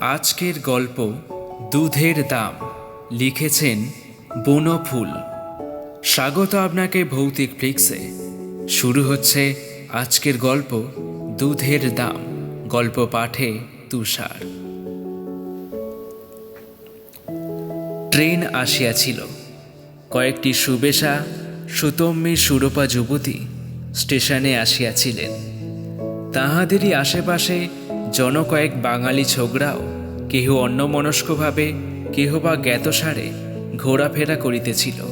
আজকের গল্প দুধের দাম লিখেছেন বনফুল স্বাগত আপনাকে ভৌতিক ফ্লিক্সে। শুরু হচ্ছে আজকের গল্প দুধের দাম, গল্প পাঠে তুষার। ট্রেন আসিয়াছিল। কয়েকটি সুবেশা সুতম্মী সুরপা যুবতী স্টেশনে আসিয়াছিলেন। তাহাদেরই আশেপাশে জনকয়েক বাঙালি ছোকরাও কেহ অন্যমনস্কভাবে, কেহ বা জ্ঞাতসারে ঘোরাফেরা করিতেছিল।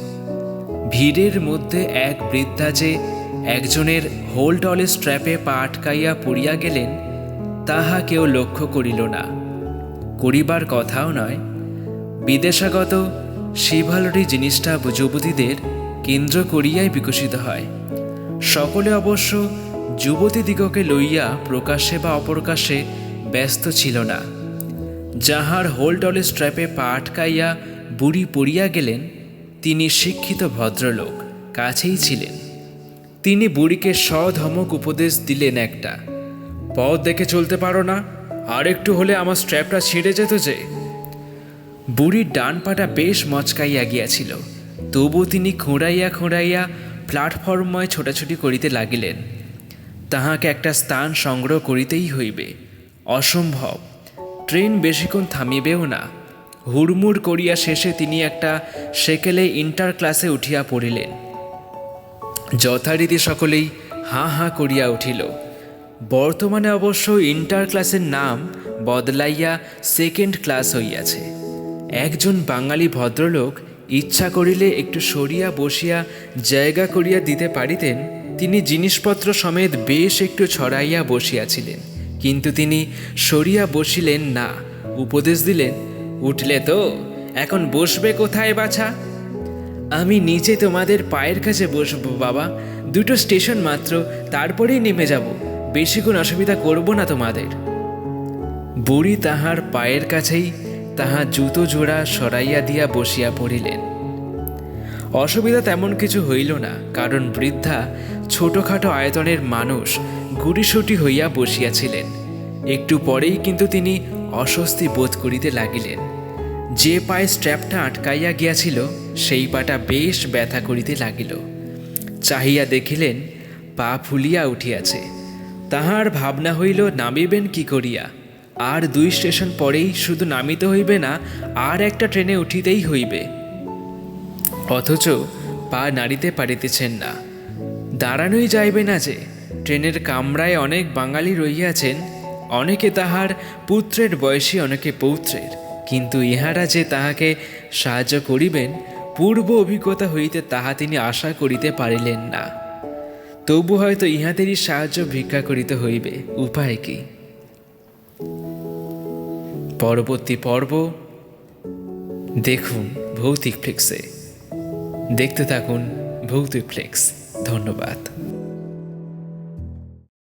ভিড়ের মধ্যে এক বৃদ্ধা যে একজনের হোলটলে স্ট্র্যাপে পা আটকাইয়া পড়িয়া গেলেন, তাহা কেউ লক্ষ্য করিল না। করিবার কথাও নয়, বিদেশাগত শিভালরি জিনিসটা যুবতীদের কেন্দ্র করিয়াই বিকশিত হয়। সকলে অবশ্য যুবতীদিগকে লইয়া প্রকাশ্যে বা অপ্রকাশ্যে ব্যস্ত ছিল না। যাহার হোলটলে স্ট্র্যাপে পা আটকাইয়া বুড়ি পড়িয়া গেলেন, তিনি শিক্ষিত ভদ্রলোক, কাছেই ছিলেন। তিনি বুড়িকে সধমক উপদেশ দিলেন একটা, পথ দেখে চলতে পারো না আর একটু হলে আমার স্ট্র্যাপটা ছিঁড়ে যেত যে। বুড়ির ডান পাটা বেশ মচকাইয়া গিয়াছিল তবু তিনি খোঁড়াইয়া খোঁড়াইয়া প্ল্যাটফর্মময় ছোটাছুটি করিতে লাগিলেন। তাহাকে একটা স্থান সংগ্রহ করিতেই হইবে। অসম্ভব। ট্রেন বেশিক্ষণ থামিবেও না। হুড়মুড় করিয়া শেষে তিনি একটা সেকেলে ইন্টার ক্লাসে উঠিয়া পড়িলেন। যথারীতি সকলেই হাঁ হাঁ করিয়া উঠিল। বর্তমানে অবশ্য ইন্টার ক্লাসের নাম বদলাইয়া সেকেন্ড ক্লাস হইয়াছে। একজন বাঙালি ভদ্রলোক ইচ্ছা করিলে একটু সরিয়া বসিয়া জায়গা করিয়া দিতে পারিতেন তিনি জিনিসপত্র সমেত বেশ একটু ছড়াইয়া বসিয়াছিলেন। কিন্তু তিনি সরিয়া বসিলেন না, উপদেশ দিলেন, উঠলে তো, এখন বসবে কোথায় বাছা? আমি নিচে তোমাদের পায়ের কাছে বসবো বাবা, দুটো স্টেশন মাত্র, তারপরেই নেমে যাব বেশিক্ষণ অসুবিধা করব না তোমাদের। বুড়ি তাহার পায়ের কাছেই তাহা জুতো জোড়া সরাইয়া দিয়া বসিয়া পড়িলেন। অসুবিধা তেমন কিছু হইল না, কারণ বৃদ্ধা ছোটখাটো আয়তনের মানুষ গুড়িসুটি হইয়া বসিয়াছিলেন। একটু পরেই কিন্তু তিনি অস্বস্তি বোধ করিতে লাগিলেন। যে পায়ে স্ট্র্যাপটা আটকাইয়া গিয়াছিল, সেই পাটা বেশ ব্যথা করিতে লাগিল। চাহিয়া দেখিলেন, পা ফুলিয়া উঠিয়াছে। তাহার ভাবনা হইল, নামিবেন কি করিয়া? আর দুই স্টেশন পরেই শুধু নামিতে হইবে না, আর একটা ট্রেনে উঠিতেই হইবে। অথচ পা নাড়িতে পারিতেছেন না। দাঁড়ানোই যাইবে না যে। ট্রেনের কামরায় অনেক বাঙালি রইয়াছেন অনেকে তাহার পুত্রের বয়সী, অনেকে পৌত্রের। কিন্তু ইহারা যে তাহাকে সাহায্য করিবেন, পূর্ব অভিজ্ঞতা হইতে তাহা তিনি আশা করিতে পারিলেন না। তবু হয়তো ইহাদেরই সাহায্য ভিক্ষা করিতে হইবে, উপায় কি? পরবর্তী পর্ব, দেখুন ভৌতিক ফ্লেক্সে। দেখতে থাকুন ভৌতিক ফ্লিক্স। ধন্যবাদ।